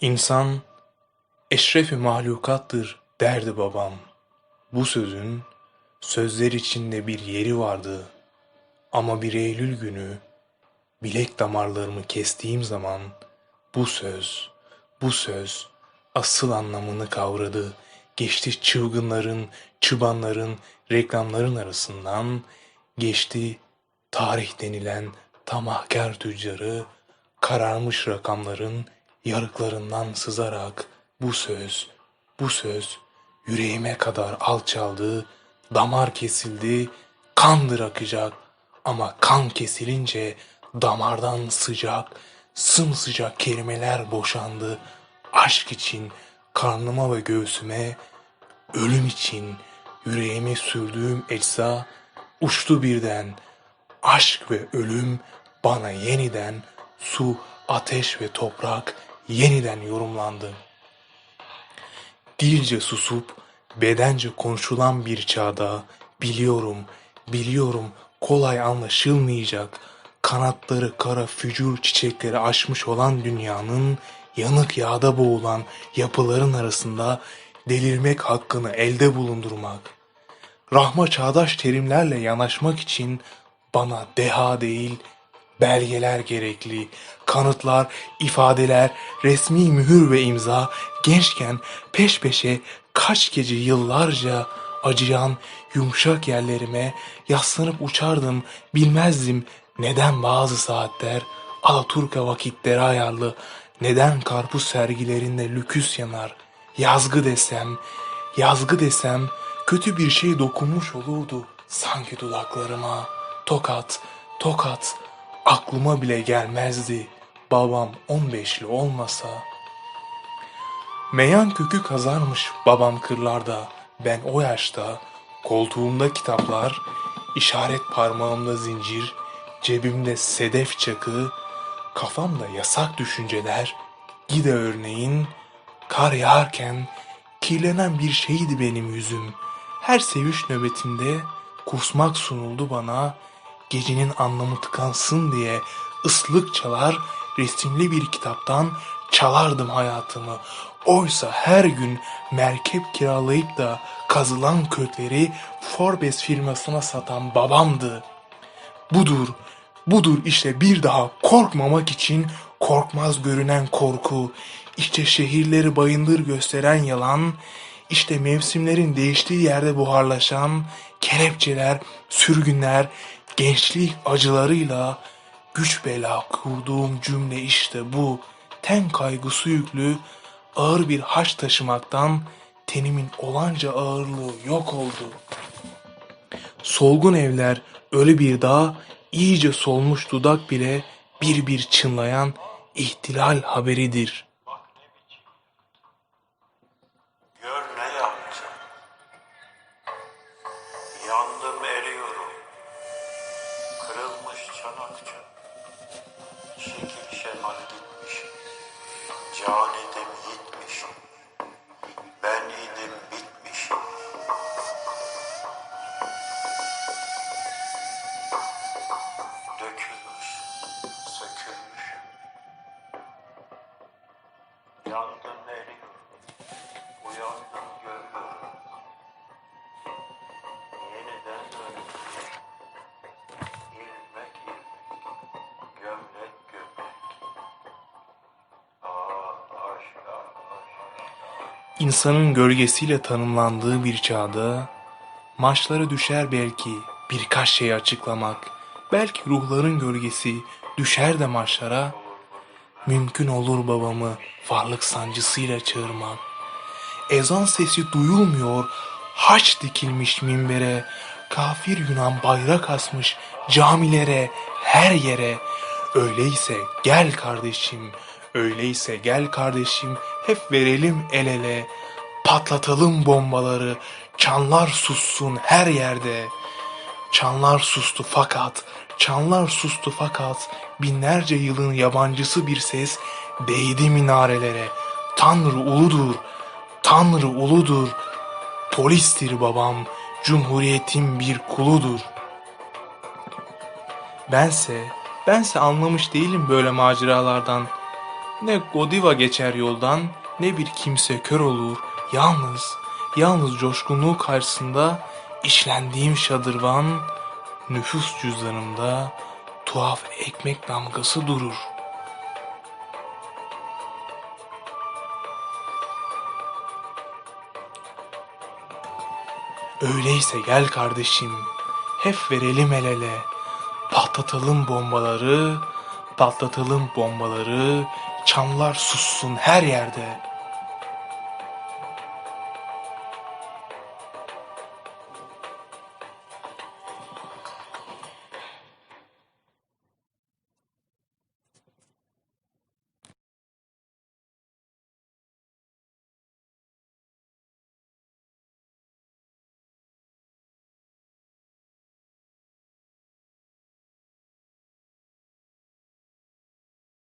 İnsan eşrefi mahlukattır derdi babam. Bu sözün sözler içinde bir yeri vardı. Ama bir Eylül günü bilek damarlarımı kestiğim zaman bu söz, bu söz asıl anlamını kavradı. Geçti çılgınların, çıbanların, reklamların arasından geçti tarih denilen tamahkar tüccarı kararmış rakamların yarıklarından sızarak bu söz, bu söz yüreğime kadar alçaldı, damar kesildi, kandır akacak ama kan kesilince damardan sıcak, sımsıcak kelimeler boşandı. Aşk için karnıma ve göğsüme, ölüm için yüreğime sürdüğüm ecza uçtu birden. Aşk ve ölüm bana yeniden su, ateş ve toprak yeniden yorumlandı. Dilce susup bedence konuşulan bir çağda biliyorum, biliyorum kolay anlaşılmayacak kanatları kara fücur çiçekleri açmış olan dünyanın yanık yağda boğulan yapıların arasında delirmek hakkını elde bulundurmak. Rahma çağdaş terimlerle yanaşmak için bana deha değil, belgeler gerekli, kanıtlar, ifadeler, resmi mühür ve imza, gençken peş peşe kaç gece yıllarca acıyan yumuşak yerlerime yaslanıp uçardım, bilmezdim neden bazı saatler Alaturka vakitleri ayarlı, neden karpuz sergilerinde lüküs yanar, yazgı desem, yazgı desem kötü bir şey dokunmuş olurdu sanki dudaklarıma. Tokat, tokat, aklıma bile gelmezdi babam on beşli olmasa. Meyan kökü kazarmış babam kırlarda, ben o yaşta, koltuğumda kitaplar, işaret parmağımda zincir, cebimde sedef çakı, kafamda yasak düşünceler, gide örneğin, kar yağarken kirlenen bir şeydi benim yüzüm. Her seviş nöbetinde kusmak sunuldu bana, gecenin anlamı tıkansın diye ıslık çalar, resimli bir kitaptan çalardım hayatımı. Oysa her gün merkep kiralayıp da kazılan kökleri Forbes firmasına satan babamdı. Budur, budur işte bir daha korkmamak için korkmaz görünen korku. İşte şehirleri bayındır gösteren yalan. İşte mevsimlerin değiştiği yerde buharlaşan kelepçeler, sürgünler, gençlik acılarıyla güç bela kurduğum cümle işte bu. Ten kaygısı yüklü ağır bir haç taşımaktan tenimin olanca ağırlığı yok oldu. Solgun evler öyle bir dağ, iyice solmuş dudak bile bir bir çınlayan ihtilal haberidir. Gör ne yaptım. Yandım eriyorum. Çanakça. Şekil şemal gitmiş. Can idim gitmiş. Ben idim bitmiş. Dökülmüş, sökülmüş. Yandım eriyorum. Uyandım görüyorum. İnsanın gölgesiyle tanımlandığı bir çağda maçlara düşer belki birkaç şey açıklamak. Belki ruhların gölgesi düşer de maçlara mümkün olur babamı varlık sancısıyla çağırmak. Ezan sesi duyulmuyor, haç dikilmiş minbere, kafir Yunan bayrak asmış camilere, her yere. Öyleyse gel kardeşim, öyleyse gel kardeşim, hep verelim el ele. Patlatalım bombaları, çanlar sussun her yerde. Çanlar sustu fakat, çanlar sustu fakat binlerce yılın yabancısı bir ses değdi minarelere. Tanrı uludur, Tanrı uludur. Polistir babam, cumhuriyetin bir kuludur. Bense, bense anlamış değilim böyle maceralardan. Ne Godiva geçer yoldan, ne bir kimse kör olur. Yalnız, yalnız coşkunluğu karşısında işlendiğim şadırvan, nüfus cüzdanımda tuhaf ekmek damgası durur. Öyleyse gel kardeşim, hep verelim el ele. Patlatalım bombaları, patlatalım bombaları, çanlar sussun her yerde.